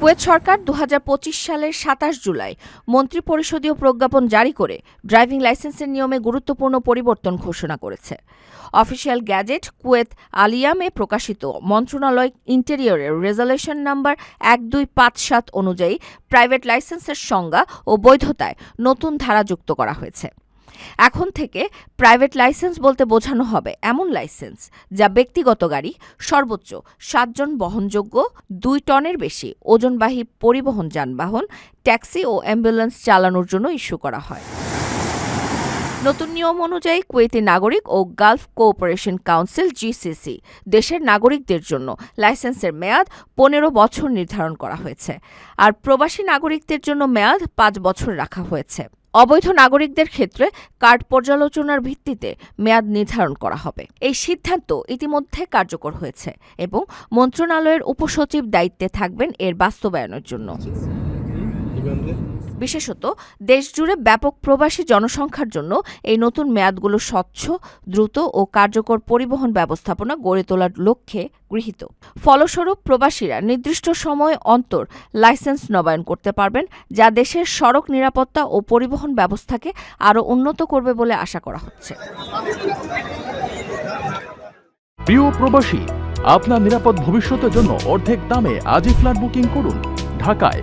Kuwait সরকার দু হাজার পঁচিশ সালের সাতাশ জুলাই মন্ত্রিপরিষদীয় প্রজ্ঞাপন জারি করে ড্রাইভিং লাইসেন্সের নিয়মে গুরুত্বপূর্ণ পরিবর্তন ঘোষণা করেছে। অফিসিয়াল গ্যাজেট কুয়েত আলিয়ামে প্রকাশিত মন্ত্রণালয় ইন্টেরিয়রের রেজলিউশন নাম্বার এক দুই পাঁচ সাত অনুযায়ী প্রাইভেট লাইসেন্সের সংজ্ঞা ও বৈধতায় নতুন ধারা যুক্ত করা হয়েছে। এখন থেকে প্রাইভেট লাইসেন্স বলতে বোঝানো হবে এমন লাইসেন্স যা ব্যক্তিগত গাড়ি, সর্বোচ্চ সাতজন বহনযোগ্য, দুই টনের বেশি ওজনবাহী পরিবহন যানবাহন, ট্যাক্সি ও অ্যাম্বুলেন্স চালানোর জন্য ইস্যু করা হয়। নতুন নিয়ম অনুযায়ী কুয়েতি নাগরিক ও গালফ কোঅপারেশন কাউন্সিল জিসিসি দেশের নাগরিকদের জন্য লাইসেন্সের মেয়াদ পনেরো বছর নির্ধারণ করা হয়েছে। আর প্রবাসী নাগরিকদের জন্য মেয়াদ পাঁচ বছর রাখা হয়েছে। অবৈধ নাগরিকদের ক্ষেত্রে কার্ড পর্যালোচনার ভিত্তিতে মেয়াদ নির্ধারণ করা হবে। এই সিদ্ধান্ত ইতিমধ্যে কার্যকর হয়েছে এবং মন্ত্রণালয়ের উপসচিব দায়িত্বে থাকবেন এর বাস্তবায়নের জন্য। বিশেষত দেশজুড়ে ব্যাপক প্রবাসী জনসংখ্যার জন্য এই নতুন মেয়াদগুলো স্বচ্ছ, দ্রুত ও কার্যকর পরিবহন ব্যবস্থাপনা গড়ে তোলার লক্ষ্যে গৃহীত। ফলস্বরূপ প্রবাসীরা নির্দিষ্ট সময় অন্তর লাইসেন্স নবায়ন করতে পারবেন, যা দেশের সড়ক নিরাপত্তা ও পরিবহন ব্যবস্থাকে আরও উন্নত করবে বলে আশা করা হচ্ছে। প্রিয় প্রবাসী, আপনার নিরাপদ ভবিষ্যতের জন্য অর্ধেক দামে আজই ফ্ল্যাট বুকিং করুন। ঢাকায়